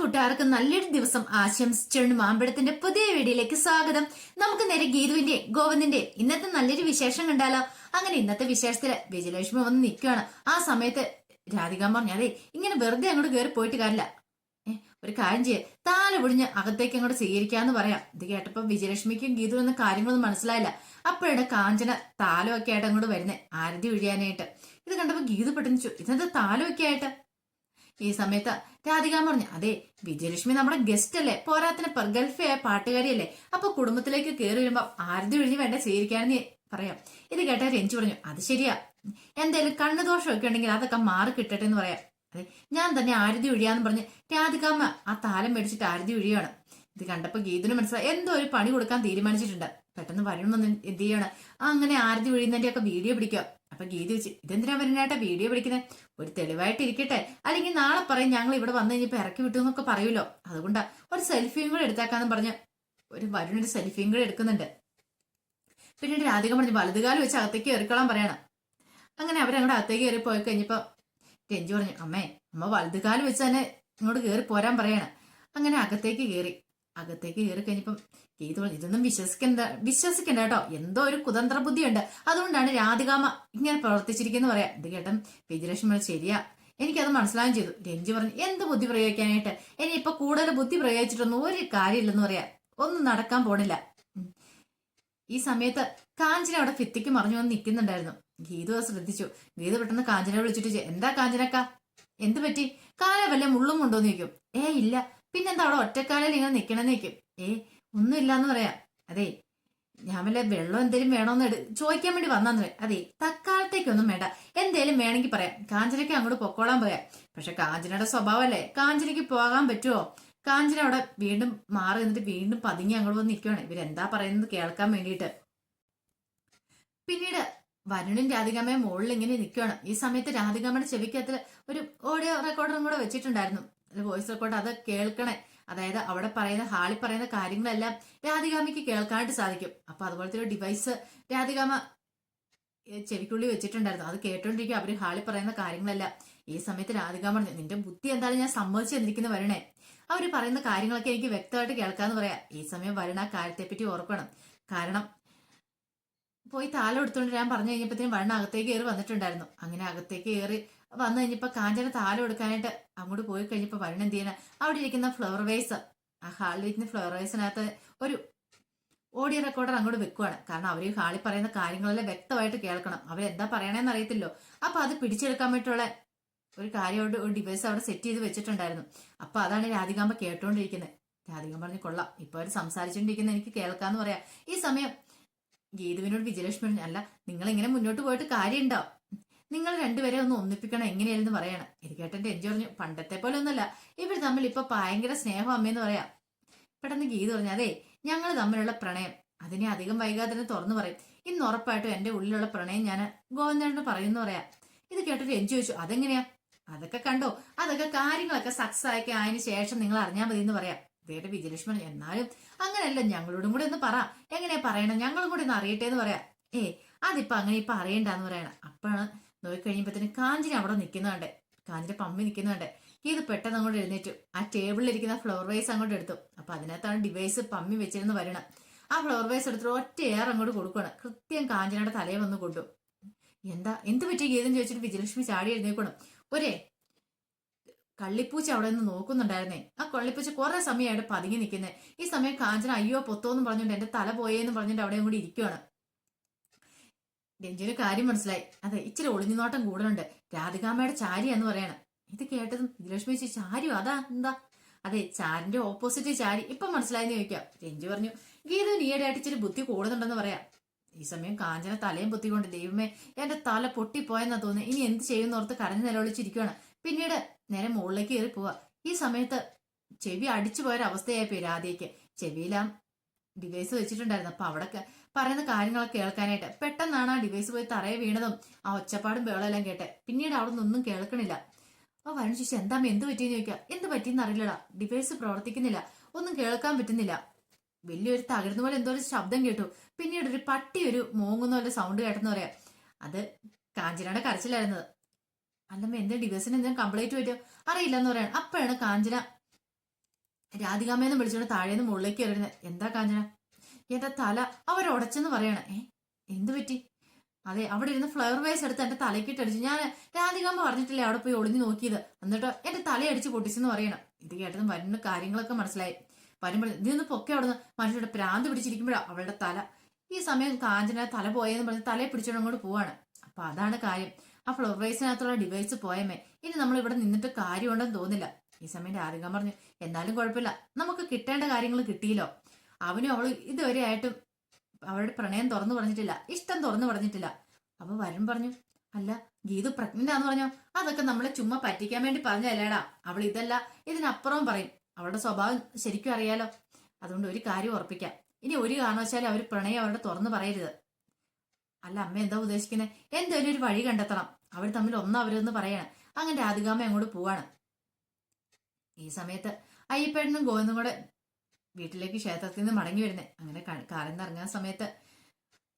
കൂട്ടുകാർക്ക് നല്ലൊരു ദിവസം ആശംസിച്ചുകൊണ്ട് മാമ്പഴത്തിന്റെ പുതിയ വീഡിയോയിലേക്ക് സ്വാഗതം. നമുക്ക് നേരെ ഗീതുവിന്റെ ഗോവിന്ദിന്റെ ഇന്നത്തെ നല്ലൊരു വിശേഷം കണ്ടാലോ? അങ്ങനെ ഇന്നത്തെ വിശേഷത്തിൽ വിജയലക്ഷ്മി വന്ന് നിൽക്കുകയാണ് ആ സമയത്ത് രാധിക പറഞ്ഞു അതെ ഇങ്ങനെ വെറുതെ അങ്ങോട്ട് കയറി പോയിട്ട് കാര്യമില്ല. ഒരു കാര്യം ചെയ്യേ. താല പൊടിഞ്ഞ് അകത്തേക്ക് അങ്ങോട്ട് സ്വീകരിക്കാന്ന് പറയാം. ഇത് കേട്ടപ്പോ വിജയലക്ഷ്മിക്കും ഗീതുവിനും കാര്യങ്ങളൊന്നും മനസ്സിലായില്ല. അപ്പോഴാണ് കാഞ്ചന താലമൊക്കെ ആയിട്ട് അങ്ങോട്ട് വരുന്നത് ആരതി ഒഴിയാനായിട്ട് ഇത് കണ്ടപ്പോ ഗീതു പെട്ടെന്ന് ഇതെന്താ താലമൊക്കെ ആയിട്ട്? ഈ സമയത്ത് രാധിക പറഞ്ഞു അതെ വിജയലക്ഷ്മി നമ്മുടെ ഗസ്റ്റ് അല്ലേ? പോരാത്തിന് പ- ഗൾഫായ പാട്ടുകാരിയല്ലേ? അപ്പൊ കുടുംബത്തിലേക്ക് കയറി വരുമ്പോ ആരതി ഒഴിഞ്ഞ് വേണ്ട സ്വീകരിക്കാന്ന് പറയാം. ഇത് കേട്ട രഞ്ജു പറഞ്ഞു അത് ശരിയാ. എന്തായാലും കണ്ണു ദോഷമൊക്കെ ഉണ്ടെങ്കിൽ അതൊക്കെ മാറി കിട്ടട്ടെ എന്ന് പറയാം. അതെ ഞാൻ തന്നെ ആരതി ഒഴിയാന്ന് പറഞ്ഞ് രാധികാമ്മ ആ താലം മേടിച്ചിട്ട് ആരതി ഒഴിയാണ് ഇത് കണ്ടപ്പോ ഗീതിന് മനസ്സിലായി എന്തോ ഒരു പണി കൊടുക്കാൻ തീരുമാനിച്ചിട്ടുണ്ട്. പെട്ടെന്ന് വരണമെന്ന് എന്ത് ചെയ്യാണ്? അങ്ങനെ ആരതി ഒഴിയുന്നതിന്റെ ഒക്കെ വീഡിയോ പിടിക്കുക. അപ്പൊ ഗീതി വെച്ച് ഇതെന്തിനാ വരണേട്ടാ വീഡിയോ പിടിക്കുന്നത് ഒരു തെളിവായിട്ട് ഇരിക്കട്ടെ അല്ലെങ്കിൽ നാളെ പറയും ഞങ്ങൾ ഇവിടെ വന്നു കഴിഞ്ഞപ്പോ ഇറക്കി വിട്ടു എന്നൊക്കെ പറയുമല്ലോ. അതുകൊണ്ടാ ഒരു സെൽഫിയും കൂടെ എടുത്താക്കാന്ന് പറഞ്ഞ് ഒരു വരുണൊരു സെൽഫിയും കൂടെ എടുക്കുന്നുണ്ട്. പിന്നീട് രാധിക പറഞ്ഞു വലതുകാലം വെച്ച് അകത്തേക്ക് കയറിക്കോളാൻ പറയണം. അങ്ങനെ അവരങ്ങോട്ട് അകത്തേക്ക് കയറി പോയി കഴിഞ്ഞപ്പോ രഞ്ജു പറഞ്ഞു അമ്മേ അമ്മ വലതുകാലം വെച്ച് തന്നെ ഇങ്ങോട്ട് കയറി പോരാൻ പറയണം. അങ്ങനെ അകത്തേക്ക് കയറി അകത്തേക്ക് കയറി കഴിഞ്ഞപ്പം ഗീത ഇതൊന്നും വിശ്വസിക്കണ്ട വിശ്വസിക്കണ്ട കേട്ടോ. എന്തോ ഒരു കുതന്ത്ര ബുദ്ധിയുണ്ട്. അതുകൊണ്ടാണ് രാധികാമ ഇങ്ങനെ പ്രവർത്തിച്ചിരിക്കുന്നു പറയാം. ഇത് കേട്ടൻ വിജയലക്ഷ്മി ശരിയാ. എനിക്കത് മനസ്സിലാകും ചെയ്തു. രഞ്ജു പറഞ്ഞു എന്ത് ബുദ്ധി പ്രയോഗിക്കാനായിട്ട്? ഇനി ഇപ്പൊ കൂടുതൽ ബുദ്ധി പ്രയോഗിച്ചിട്ടൊന്നും ഒരു കാര്യമില്ലെന്ന് പറയാ. ഒന്നും നടക്കാൻ പോണില്ല. ഈ സമയത്ത് കാഞ്ചന അവിടെ ഫിത്തിക്ക് മറിഞ്ഞു വന്ന് നിൽക്കുന്നുണ്ടായിരുന്നു. ഗീതു ശ്രദ്ധിച്ചു. ഗീത പെട്ടെന്ന് കാഞ്ചന വിളിച്ചിട്ട് എന്താ കാഞ്ചനക്ക? എന്ത് പറ്റി? കാല വല്ല മുള്ളും കൊണ്ടോന്ന് ചോദിക്കും. ഏ ഇല്ല. പിന്നെന്താ അവിടെ ഒറ്റക്കാലിൽ ഇങ്ങനെ നിക്കണെന്ന് നിൽക്കും ഏ ഒന്നുമില്ല എന്ന് പറയാം. അതെ ഞാൻ വല്ല വെള്ളം എന്തേലും വേണോന്ന് ചോദിക്കാൻ വേണ്ടി വന്നാന്ന് പറയാം. അതെ തക്കാലത്തേക്കൊന്നും വേണ്ട. എന്തേലും വേണമെങ്കിൽ പറയാം. കാഞ്ചനയ്ക്ക് അങ്ങോട്ട് പൊക്കോളാൻ പറയാം. പക്ഷെ കാഞ്ചനയുടെ സ്വഭാവമല്ലേ? കാഞ്ചനയ്ക്ക് പോകാൻ പറ്റുമോ കാഞ്ചന അവിടെ വീണ്ടും മാറി നിന്നിട്ട് വീണ്ടും പതുങ്ങി അങ്ങോട്ട് വന്ന് നിൽക്കുവാണ് ഇവരെന്താ പറയുന്നത് കേൾക്കാൻ വേണ്ടിയിട്ട്. പിന്നീട് വരുണും രാധികാമ്മയും മുകളിൽ ഇങ്ങനെ നിൽക്കുവാണ് ഈ സമയത്ത് രാധികാമ്മയുടെ ചെവിക്കത്തിൽ ഒരു ഓഡിയോ റെക്കോർഡറും കൂടെ വെച്ചിട്ടുണ്ടായിരുന്നു. വോയിസ് റെക്കോർഡ് അത് കേൾക്കണേ. അതായത് അവിടെ പറയുന്ന ഹാളിൽ പറയുന്ന കാര്യങ്ങളെല്ലാം രാധികാമയ്ക്ക് കേൾക്കാനായിട്ട് സാധിക്കും. അപ്പൊ അതുപോലത്തെ ഒരു ഡിവൈസ് രാധികാമ ചെവിക്കുള്ളി വെച്ചിട്ടുണ്ടായിരുന്നു. അത് കേട്ടോണ്ടിരിക്കും. അവർ ഹാളിൽ പറയുന്ന കാര്യങ്ങളെല്ലാം. ഈ സമയത്ത് രാധികാമ പറഞ്ഞു നിന്റെ ബുദ്ധി എന്താണ് ഞാൻ സമ്മതിച്ചു തന്നിരിക്കുന്ന വരണേ. അവർ പറയുന്ന കാര്യങ്ങളൊക്കെ എനിക്ക് വ്യക്തമായിട്ട് കേൾക്കാന്ന് പറയാം. ഈ സമയം വരണ ആ കാര്യത്തെപ്പറ്റി ഓർക്കണം. കാരണം പോയി താലം എടുത്തോണ്ട് ഞാൻ പറഞ്ഞു കഴിഞ്ഞപ്പോഴത്തേനും വണ്ണ അകത്തേക്ക് കയറി വന്നിട്ടുണ്ടായിരുന്നു. അങ്ങനെ അകത്തേക്ക് കയറി വന്നു കഴിഞ്ഞപ്പോ കാഞ്ചന താലം എടുക്കാനായിട്ട് അങ്ങോട്ട് പോയി കഴിഞ്ഞപ്പോ വരണം എന്ത് ചെയ്യണ? അവിടെ ഇരിക്കുന്ന ഫ്ലവർ വേസ് ആ ഹാളിൽ ഇരിക്കുന്ന ഫ്ലവർ വേസിനകത്ത് ഒരു ഓഡിയോ റെക്കോർഡർ അങ്ങോട്ട് വെക്കുവാണ്. കാരണം അവർ ഹാളിൽ പറയുന്ന കാര്യങ്ങളെല്ലാം വ്യക്തമായിട്ട് കേൾക്കണം. അവരെന്താ പറയണേന്ന് അറിയത്തില്ലോ. അപ്പൊ അത് പിടിച്ചെടുക്കാൻ വേണ്ടിയിട്ടുള്ള ഒരു കാര്യമായിട്ട് ഒരു ഡിവൈസ് അവിടെ സെറ്റ് ചെയ്ത് വെച്ചിട്ടുണ്ടായിരുന്നു. അപ്പൊ അതാണ് രാധികാമ്പ കേട്ടോണ്ടിരിക്കുന്നത് രാധികാമ്പ പറഞ്ഞു കൊള്ളാം. ഇപ്പൊ അവർ സംസാരിച്ചോണ്ടിരിക്കുന്ന. എനിക്ക് കേൾക്കാന്ന് പറയാം. ഈ സമയം ഗീതുവിനോട് വിജയലക്ഷ്മി അല്ല നിങ്ങൾ ഇങ്ങനെ മുന്നോട്ട് പോയിട്ട് കാര്യമുണ്ടോ? നിങ്ങൾ രണ്ടുപേരെ ഒന്ന് ഒന്നിപ്പിക്കണം എങ്ങനെയായിരുന്നു പറയണം? എനിക്കേട്ടന്റെ എഞ്ചു പറഞ്ഞു പണ്ടത്തെ പോലെ ഒന്നുമല്ല ഇവർ തമ്മിൽ ഇപ്പൊ ഭയങ്കര സ്നേഹം അമ്മയെന്ന് പറയാം. പെട്ടെന്ന് ഗീത പറഞ്ഞു അതെ ഞങ്ങൾ തമ്മിലുള്ള പ്രണയം. അതിനെ അധികം വൈകാതെ തന്നെ തുറന്നു പറയും. ഇന്ന് ഉറപ്പായിട്ടും എന്റെ ഉള്ളിലുള്ള പ്രണയം ഞാൻ ഗോവിന്ദനോട് പറയുന്നു പറയാം. ഇത് കേട്ടിട്ട് എഞ്ചു ചോദിച്ചു അതെങ്ങനെയാ? അതൊക്കെ കണ്ടോ? അതൊക്കെ കാര്യങ്ങളൊക്കെ സക്സസ് ആക്കി അതിന് ശേഷം നിങ്ങൾ അറിഞ്ഞാൽ മതി എന്ന് പറയാം. വേറെ വിജയലക്ഷ്മി എന്നാലും അങ്ങനെയല്ല ഞങ്ങളോടും കൂടെ ഒന്ന് പറ. എങ്ങനെയാ പറയണം? ഞങ്ങളും കൂടി ഒന്ന് അറിയട്ടെ എന്ന് പറയാം. ഏ അതിപ്പോ അങ്ങനെ ഇപ്പൊ അറിയണ്ടെന്ന് പറയണം. അപ്പോഴാണ് നോക്കിക്കഴിയുമ്പോഴത്തേന് കാഞ്ചിനെ അവിടെ നിൽക്കുന്നുണ്ട് കാഞ്ചിനെ പമ്മി നിൽക്കുന്നുണ്ട് ഇത് പെട്ടെന്ന് അങ്ങോട്ട് എഴുന്നേറ്റു. ആ ടേബിളിൽ ഇരിക്കുന്ന ഫ്ലവർ വൈസ് അങ്ങോട്ട് എടുത്തു. അപ്പൊ അതിനകത്താണ് ഡിവൈസ് പമ്മി വെച്ചിരുന്ന് വരണം ആ ഫ്ലവർ വൈസ് എടുത്തിട്ട് ഒറ്റ എയർ അങ്ങോട്ട് കൊടുക്കണം കൃത്യം കാഞ്ചനയുടെ തലയെ വന്ന് കൊണ്ടു. എന്താ? എന്ത് പറ്റി ഗീതം ചോദിച്ചിട്ട് വിജയലക്ഷ്മി ചാടി എഴുന്നേക്കണം ഒരേ കള്ളിപ്പൂച്ച അവിടെ നിന്ന് നോക്കുന്നുണ്ടായിരുന്നേ. ആ കള്ളിപ്പൂച്ച കുറെ സമയമായിട്ട് പതുങ്ങി നിൽക്കുന്നത് ഈ സമയം കാഞ്ചന അയ്യോ പൊത്തോന്നും പറഞ്ഞുകൊണ്ട് എന്റെ തല പോയെന്ന് പറഞ്ഞിട്ട് അവിടെയും കൂടി ഇരിക്കുവാണ്. രഞ്ജുവിന് കാര്യം മനസ്സിലായി. അതെ ഇച്ചിരി ഒളിഞ്ഞു നോട്ടം കൂടുതലുണ്ട്. രാധികാമ്മയുടെ ചാരി എന്ന് പറയണം. ഇത് കേട്ടതും വിജയലക്ഷ്മി ചോദിച്ചു ചാരിയോ? അതാ എന്താ? അതെ ചാരിന്റെ ഓപ്പോസിറ്റ് ചാരി. ഇപ്പൊ മനസ്സിലായെന്ന് ചോദിക്കാം. രഞ്ജു പറഞ്ഞു ഗീതുവിന് ഈയിടെയായിട്ട് ഇച്ചിരി ബുദ്ധി കൂടുന്നുണ്ടെന്ന് പറയാം. ഈ സമയം കാഞ്ചന തലയും പൊത്തിക്കൊണ്ട് ദൈവമേ എന്റെ തല പൊട്ടിപ്പോയെന്നാ തോന്നുന്നു. ഇനി എന്ത് ചെയ്യുന്നോർത്ത് കരഞ്ഞു നിലവിളിച്ചിരിക്കുകയാണ് പിന്നീട് നേരെ മുകളിലേക്ക് കയറി പോവാ. ഈ സമയത്ത് ചെവി അടിച്ചു പോയൊരവസ്ഥയായിപ്പോയി രാധയ്ക്ക്. ചെവിയിലാം ഡിവൈസ് വെച്ചിട്ടുണ്ടായിരുന്നു. അപ്പൊ അവിടെ പറയുന്ന കാര്യങ്ങളൊക്കെ കേൾക്കാനായിട്ട് പെട്ടെന്നാണ് ആ ഡിവൈസ് പോയി തറയെ വീണതും ആ ഒച്ചപ്പാടും ബേളെല്ലാം കേട്ടെ. പിന്നീട് അവിടെ നിന്നൊന്നും കേൾക്കണില്ല. അപ്പൊ വരുൺ ചോദിച്ചു എന്താ എന്ത് പറ്റിയെന്ന് ചോദിക്കാം? എന്ത് പറ്റിയെന്ന് അറിയില്ലടാ. ഡിവൈസ് പ്രവർത്തിക്കുന്നില്ല. ഒന്നും കേൾക്കാൻ പറ്റുന്നില്ല. വലിയൊരു തകരുന്ന പോലെ എന്തോ ഒരു ശബ്ദം കേട്ടു. പിന്നീട് ഒരു പട്ടി ഒരു മോങ്ങുന്ന പോലെ സൗണ്ട് കേട്ടെന്ന് പറയാം. അത് കാഞ്ചനയുടെ കരച്ചിലായിരുന്നത്. അല്ലമ്മ എന്റെ ഡിവൈസിന് എന്തെങ്കിലും കംപ്ലൈന്റ് പറ്റുമോ അറിയില്ലെന്ന് പറയാണ്. അപ്പോഴാണ് കാഞ്ചന രാധികാമ്മയെന്ന് വിളിച്ചോണ്ട് താഴേന്ന് മുകളിലേക്ക് വരുന്നത് എന്താ കാഞ്ചന? എന്റെ തല അവരുടച്ചെന്ന് പറയണ. ഏ എന്ത് പറ്റി? അതെ അവിടെ ഇരുന്ന് ഫ്ലവർ വേസ് എടുത്ത് എന്റെ തലക്കിട്ട് അടിച്ചു. ഞാൻ രാധികാമ്മ പറഞ്ഞിട്ടില്ലേ അവിടെ പോയി ഒളിഞ്ഞു നോക്കിയത്? എന്നിട്ട് എന്റെ തല അടിച്ച് പൊട്ടിച്ചെന്ന് പറയണം. ഇത് കേട്ടതും വരുന്ന കാര്യങ്ങളൊക്കെ മനസ്സിലായി. വരുമ്പോൾ ഇതിന്ന് പൊക്കെ അവിടെ നിന്ന് മനുഷ്യരുടെ പ്രാന്ത് പിടിച്ചിരിക്കുമ്പോഴാണ് അവളുടെ തല. ഈ സമയം കാഞ്ചന തല പോയെന്ന് പറഞ്ഞ് തലയെ പിടിച്ചോണ്ട് അങ്ങോട്ട് പോവാണ്. അപ്പൊ അതാണ് കാര്യം. ആ ഫ്ലവർ വേസിനകത്തുള്ള ഡിവൈസ് പോയമേ. ഇനി നമ്മൾ ഇവിടെ നിന്നിട്ട് കാര്യമുണ്ടെന്ന് തോന്നില്ല. ഈ സമയം രാധിക പറഞ്ഞു എന്നാലും കുഴപ്പമില്ല. നമുക്ക് കിട്ടേണ്ട കാര്യങ്ങൾ കിട്ടിയില്ലോ. അവനും അവൾ ഇതുവരെ ആയിട്ടും അവളുടെ പ്രണയം തുറന്നു പറഞ്ഞിട്ടില്ല ഇഷ്ടം തുറന്നു പറഞ്ഞിട്ടില്ല. അപ്പൊ വരൻ പറഞ്ഞു അല്ല ഗീതു പ്രഗ്നന്റ് ആന്ന് പറഞ്ഞോ? അതൊക്കെ നമ്മളെ ചുമ്മാ പറ്റിക്കാൻ വേണ്ടി പറഞ്ഞല്ലേടാ അവൾ ഇതല്ല ഇതിനപ്പുറം പറയും. അവളുടെ സ്വഭാവം ശരിക്കും അറിയാലോ? അതുകൊണ്ട് ഒരു കാര്യം ഉറപ്പിക്കാം. ഇനി ഒരു കാരണവശാലും അവർ പ്രണയം അവളുടെ തുറന്നു പറയരുത്. അല്ല അമ്മ എന്താ ഉദ്ദേശിക്കുന്നത് എന്തേലും ഒരു വഴി കണ്ടെത്തണം. അവർ തമ്മിൽ ഒന്നും അവരൊന്ന് പറയണം. അങ്ങനെ രാധികാമ്മ അങ്ങോട്ട് പോവാണ്. ഈ സമയത്ത് അയ്യപ്പേടനും ഗോവിന്ദും കൂടെ വീട്ടിലേക്ക് ക്ഷേത്രത്തിൽ നിന്ന് മടങ്ങി വരുന്നത് അങ്ങനെ നിന്ന് ഇറങ്ങുന്ന സമയത്ത്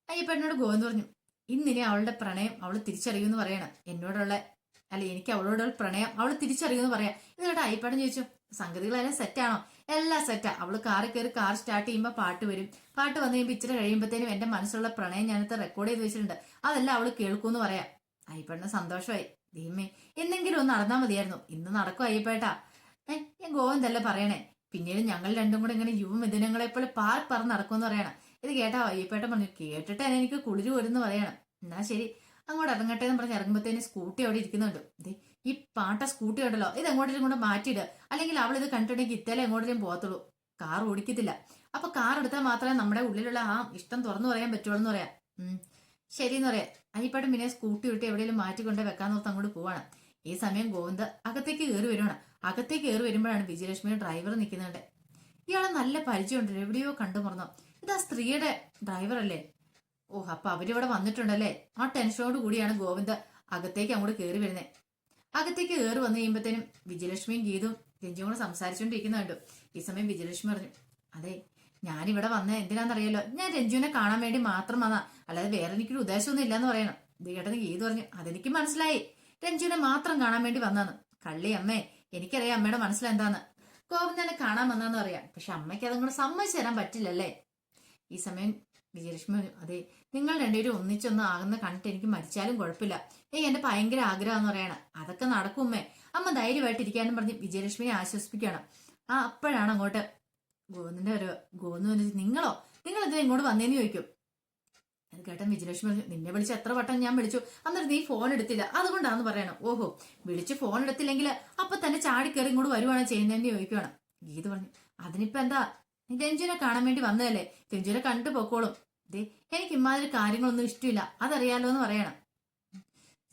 അയ്യപ്പനോട് ഗോവിന്ദ് പറഞ്ഞു ഇന്നിനി അവളുടെ പ്രണയം അവൾ തിരിച്ചറിയുമെന്ന് പറയണം. എന്നോടുള്ള അല്ല എനിക്ക് അവളോടുള്ള പ്രണയം അവൾ തിരിച്ചറിയുമെന്ന് പറയാം. എന്നിട്ട് അയ്യപ്പടം ചോദിച്ചു സംഗതികളെല്ലാം സെറ്റാണോ എല്ലാം സെറ്റാ അവൾ കാറിൽ കയറി കാർ സ്റ്റാർട്ട് ചെയ്യുമ്പോൾ പാട്ട് വരും. പാട്ട് വന്നു കഴിയുമ്പോൾ ഇച്ചിരി കഴിയുമ്പോഴത്തേനും എന്റെ മനസ്സിലുള്ള പ്രണയം ഞാനത്തെ റെക്കോർഡ് ചെയ്ത് വെച്ചിട്ടുണ്ട്. അതെല്ലാം അവൾ കേൾക്കൂന്ന് പറയാം. അയ്യപ്പേട്ടന് സന്തോഷമായി. ദീമേ എന്തെങ്കിലും ഒന്ന് നടന്നാൽ മതിയായിരുന്നു. ഇന്ന് നടക്കും അയ്യപ്പേട്ടാ. ഏഹ് ഞാൻ ഗോവിന്ദല്ല പറയണേ? പിന്നീട് ഞങ്ങൾ രണ്ടും കൂടെ ഇങ്ങനെ യുവമിഥുനങ്ങളെ പോലെ പാർ പറ നടക്കുമെന്ന് പറയണം. ഇത് കേട്ടാ വയ്യപ്പേട്ട പറഞ്ഞു കേട്ടിട്ട് എനിക്ക് കുളിര് വരുമെന്ന് പറയണം. എന്നാ ശരി. അങ്ങോട്ട് ഇറങ്ങട്ടെ എന്ന് പറഞ്ഞ് ഇറങ്ങുമ്പോഴത്തേന് സ്കൂട്ടി അവിടെ ഇരിക്കുന്നുണ്ട്. ഈ പാട്ട സ്കൂട്ടി ഉണ്ടല്ലോ ഇത് എങ്ങോട്ടും കൊണ്ട് മാറ്റിയിട്. അല്ലെങ്കിൽ അവൾ ഇത് കണ്ടിട്ടുണ്ടെങ്കിൽ ഇത്തേലെ എങ്ങോട്ടേലും പോകത്തുള്ളൂ. കാർ ഓടിക്കത്തില്ല. അപ്പൊ കാർ എടുത്താൽ മാത്രമേ നമ്മുടെ ഉള്ളിലുള്ള ആ ഇഷ്ടം തുറന്നു പറയാൻ പറ്റുള്ളൂ എന്ന് പറയാം. ശരി എന്ന് പറയാം. അയ്യപ്പേട്ടൻ പിന്നെ സ്കൂട്ടി വിട്ട് എവിടെയെങ്കിലും മാറ്റിക്കൊണ്ട് വെക്കാൻ നോക്കാം അങ്ങോട്ട് പോവാണ്. ഈ സമയം ഗോവിന്ദ് അകത്തേക്ക് കയറി വരുവാണ്. അകത്തേക്ക് കയറി വരുമ്പോഴാണ് വിജയലക്ഷ്മിയുടെ ഡ്രൈവർ നിൽക്കുന്നുണ്ട് ഇയാളെ നല്ല പരിചയമുണ്ട് എവിടെയോ കണ്ടുമറന്നോ ഇത് ആ സ്ത്രീയുടെ ഡ്രൈവർ അല്ലേ? ഓ അപ്പൊ അവരിവിടെ വന്നിട്ടുണ്ടല്ലേ? ആ ടെൻഷനോട് കൂടിയാണ് ഗോവിന്ദ് അകത്തേക്ക് അങ്ങോട്ട് കയറി വരുന്നത് അകത്തേക്ക് കയറി വന്നു കഴിയുമ്പോഴത്തേനും വിജയലക്ഷ്മിയും ഗീതും രഞ്ജിയും കൂടെ സംസാരിച്ചുകൊണ്ടിരിക്കുന്നുണ്ട് ഈ സമയം വിജയലക്ഷ്മി പറഞ്ഞു അതെ ഞാനിവിടെ വന്ന എന്തിനാണെന്നറിയാലോ? ഞാൻ രഞ്ജുവിനെ കാണാൻ വേണ്ടി മാത്രം വന്നാ അല്ലാതെ വേറെ എനിക്കൊരു ഉദ്ദേശമൊന്നും ഇല്ലെന്ന് പറയണം. ഗീത് ഗീതു പറഞ്ഞു അതെനിക്ക് മനസ്സിലായി. രഞ്ജുവിനെ മാത്രം കാണാൻ വേണ്ടി വന്നാണ് കള്ളി അമ്മേ എനിക്കറിയാം അമ്മയുടെ മനസ്സിലെന്താന്ന്. ഗോവിന്ദനെ കാണാൻ വന്നാന്ന് പറയാം. പക്ഷെ അമ്മയ്ക്ക് അതും കൂടെ സമ്മതിച്ചു തരാൻ പറ്റില്ലല്ലേ? ഈ സമയം വിജയലക്ഷ്മി അതെ നിങ്ങൾ രണ്ടുപേരും ഒന്നിച്ചൊന്നും ആകുന്ന കണ്ടിട്ട് എനിക്ക് മരിച്ചാലും കുഴപ്പമില്ല. ഏയ് എന്റെ ഭയങ്കര ആഗ്രഹം പറയണം. അതൊക്കെ നടക്കുമ്മേ അമ്മ ധൈര്യമായിട്ട് ഇരിക്കാനും പറഞ്ഞ് വിജയലക്ഷ്മിയെ ആശ്വസിപ്പിക്കുകയാണ്. ആ അപ്പോഴാണ് അങ്ങോട്ട് ഗോവിന്ദന്റെ ഒരു ഗോവിന്ദ് നിങ്ങളോ? നിങ്ങൾ എന്തിനാ ഇങ്ങോട്ട് വന്നേന്ന് ചോദിക്കും? അത് കേട്ടൻ വിജയലക്ഷ്മി നിന്നെ വിളിച്ച് എത്ര വട്ടം ഞാൻ വിളിച്ചു? അന്നേരം നീ ഫോൺ എടുത്തില്ല. അതുകൊണ്ടാന്ന് പറയണം. ഓഹോ വിളിച്ച് ഫോൺ എടുത്തില്ലെങ്കിൽ അപ്പൊ തന്നെ ചാടിക്കയറി ഇങ്ങോട്ട് വരുവാണോ ചെയ്യുന്നതെന്ന് ചോദിക്കുവാണ്. ഗീത പറഞ്ഞു അതിനിപ്പോ എന്താ? നീ രഞ്ജുനെ കാണാൻ വേണ്ടി വന്നതല്ലേ? രഞ്ജുനെ കണ്ടു പൊക്കോളും. ദേ എനിക്ക് ഇമാതിരി കാര്യങ്ങളൊന്നും ഇഷ്ടമില്ല. അതറിയാലോ എന്ന് പറയണം.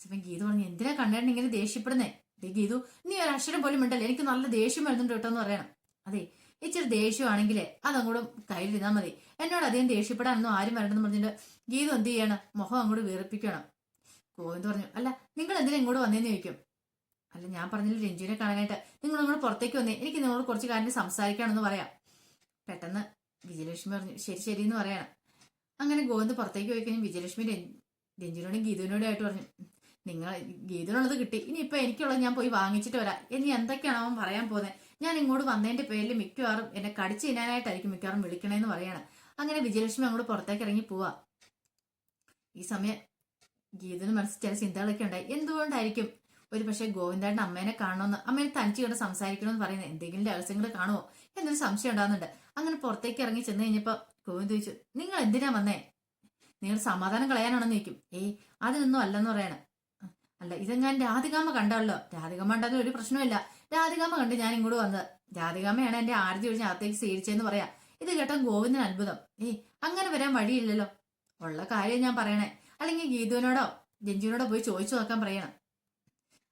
ഇപ്പം ഗീത പറഞ്ഞു എന്തിനാ കണ്ടേണ്ട ഇങ്ങനെ ദേഷ്യപ്പെടുന്നേ? ദേ ഗീതു നീ ഒരു അക്ഷരം പോലും ഉണ്ടല്ലേ എനിക്ക് നല്ല ദേഷ്യം വരുന്നുണ്ട് കേട്ടോ എന്ന് പറയണം. അതെ ഇച്ചിരി ദേഷ്യമാണെങ്കിൽ അതങ്ങോട്ടും കയ്യിലിരുന്നാൽ മതി. എന്നോട് അധികം ദേഷ്യപ്പെടാനൊന്നും ആരും വരണമെന്ന് പറഞ്ഞിട്ട് ഗീതു എന്ത് ചെയ്യണം? മുഖം അങ്ങോട്ട് വീർപ്പിക്കണം ഗോവിന്ദ് പറഞ്ഞു അല്ല നിങ്ങൾ എന്തിനാ ഇങ്ങോട്ട് വന്നേന്ന് ചോദിക്കും? അല്ല ഞാൻ പറഞ്ഞില്ല രഞ്ജുവിനെ കാണാനായിട്ട്. നിങ്ങൾ ഇങ്ങോട്ട് പുറത്തേക്ക് വന്നേ. എനിക്ക് നിങ്ങളോട് കുറച്ച് കാര്യം സംസാരിക്കണമെന്ന് പറയാം. പെട്ടെന്ന് വിജയലക്ഷ്മി പറഞ്ഞു ശരി ശരി എന്ന് പറയണം. അങ്ങനെ ഗോവിന്ദ് പുറത്തേക്ക് പോയി കഴിഞ്ഞാൽ വിജയലക്ഷ്മി രഞ്ജ- രഞ്ജുവിനോടും ഗീതുവിനോടും ആയിട്ട് പറഞ്ഞു നിങ്ങൾ ഗീതനുള്ളത് കിട്ടി. ഇനി ഇപ്പൊ എനിക്കുള്ളത് ഞാൻ പോയി വാങ്ങിച്ചിട്ട് വരാം. ഇനി എന്തൊക്കെയാണ് അവൻ പറയാൻ പോകുന്നത് ഞാൻ ഇങ്ങോട്ട് വന്നതിന്റെ പേരിൽ മിക്കവാറും എന്നെ കടിച്ചു തിന്നാനായിട്ടായിരിക്കും മിക്കവാറും വിളിക്കണേന്ന് പറയാണ്. അങ്ങനെ വിജയലക്ഷ്മി അങ്ങോട്ട് പുറത്തേക്ക് ഇറങ്ങി പോവാ. ഈ സമയം ഗീതന് മനസ്സിൽ ചില ചിന്തകളൊക്കെ ഉണ്ടായി. എന്തുകൊണ്ടായിരിക്കും? ഒരു പക്ഷേ ഗോവിന്ദായിട്ട് അമ്മേനെ കാണണമെന്ന് അമ്മേനെ തനിച്ച് കണ്ട് സംസാരിക്കണമെന്ന് പറയുന്നത് എന്തെങ്കിലും രഹസ്യങ്ങൾ കാണുമോ എന്നൊരു സംശയം ഉണ്ടാകുന്നുണ്ട് അങ്ങനെ പുറത്തേക്ക് ഇറങ്ങി ചെന്ന് കഴിഞ്ഞപ്പോ ഗോവിന്ദ് ചോദിച്ചു നിങ്ങൾ എന്തിനാ വന്നേ? നിങ്ങൾ സമാധാനം കളയാനാണെന്ന് ചോദിക്കും. ഏയ് അതിനൊന്നും അല്ലെന്ന് പറയണം. അല്ല ഇതെങ്ങാൻ രാധികാമ്മ കണ്ടല്ലോ രാധികാമ്മ ഉണ്ടെന്ന് ഒരു പ്രശ്നമില്ല രാധികാമ്മ കണ്ട് ഞാൻ ഇങ്ങോട്ട് വന്നത്. രാധികാമ്മയാണ് എന്റെ ആരതി ഒഴിഞ്ഞ് അകത്തേക്ക് സ്വീകരിച്ചതെന്ന് പറയാം. ഇത് കേട്ടോ ഗോവിന്ദൻ അത്ഭുതം. ഏയ് അങ്ങനെ വരാൻ വഴിയില്ലല്ലോ. ഉള്ള കാര്യം ഞാൻ പറയണേ. അല്ലെങ്കിൽ ഗീതുവിനോടോ ജഞ്ജുവിനോടോ പോയി ചോദിച്ചു നോക്കാൻ പറയണം.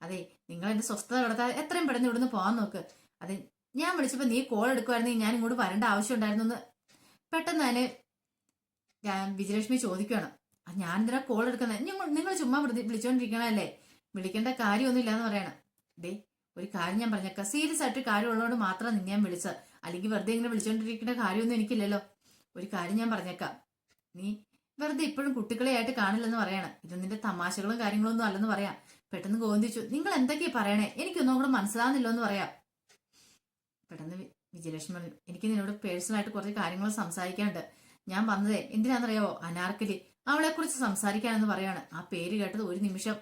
അതെ നിങ്ങൾ എന്റെ സ്വസ്ഥത കിടത്താതെ എത്രയും പെട്ടെന്ന് ഇവിടുന്ന് പോകാൻ നോക്ക്. അതെ ഞാൻ വിളിച്ചപ്പോ നീ കോൾ എടുക്കുമായിരുന്നെങ്കിൽ ഞാൻ ഇങ്ങോട്ട് വരേണ്ട ആവശ്യം ഉണ്ടായിരുന്നു എന്ന് പെട്ടെന്ന് തന്നെ വിജയലക്ഷ്മി ചോദിക്കുകയാണ് "ആ, ഞാൻ എന്തിനാ കോൾ എടുക്കുന്നത്. ഞങ്ങൾ നിങ്ങൾ ചുമ്മാ വിളി- വിളിച്ചോണ്ടിരിക്കണല്ലേ വിളിക്കേണ്ട കാര്യമൊന്നുമില്ല എന്ന് പറയണം. ദേ ഒരു കാര്യം ഞാൻ പറഞ്ഞേക്കാം. സീരിയസ് ആയിട്ട് കാര്യമുള്ളതുകൊണ്ട് മാത്രം നിന്നെ ഞാൻ വിളിച്ചത്. അല്ലെങ്കിൽ വെറുതെ ഇങ്ങനെ വിളിച്ചോണ്ടിരിക്കേണ്ട കാര്യമൊന്നും എനിക്കില്ലല്ലോ. ഒരു കാര്യം ഞാൻ പറഞ്ഞേക്കാം. നീ വെറുതെ ഇപ്പോഴും കുട്ടികളെയായിട്ട് കാണില്ലെന്ന് പറയണം. ഇത് നിന്റെ തമാശകളും കാര്യങ്ങളൊന്നും അല്ലെന്ന് പറയാം. പെട്ടെന്ന് ഗോന്തിച്ചു നിങ്ങൾ എന്തൊക്കെയാ പറയണേ? എനിക്കൊന്നും കൂടെ മനസ്സിലാവുന്നില്ല എന്ന് പറയാം. പെട്ടെന്ന് വിജയലക്ഷ്മി എനിക്ക് നിന്നോട് പേഴ്സണലായിട്ട് കുറച്ച് കാര്യങ്ങൾ സംസാരിക്കാനുണ്ട്. ഞാൻ വന്നതേ എന്തിനാണെന്നറിയാവോ? അനാർക്കലി അവളെ കുറിച്ച് സംസാരിക്കാനെന്ന് പറയാണ്. ആ പേര് കേട്ടത് ഒരു നിമിഷം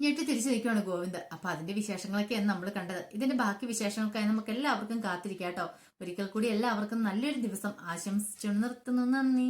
ഞെട്ടി തിരിച്ചു നിൽക്കുകയാണ് ഗോവിന്ദ് അപ്പൊ അതിന്റെ വിശേഷങ്ങളൊക്കെയാണ് നമ്മൾ കണ്ടത്. ഇതിന്റെ ബാക്കി വിശേഷങ്ങൾക്കായി നമുക്ക് എല്ലാവർക്കും കാത്തിരിക്കാം കേട്ടോ. ഒരിക്കൽ കൂടി എല്ലാവർക്കും നല്ലൊരു ദിവസം ആശംസിച്ചു നിർത്തുന്നു. നന്ദി.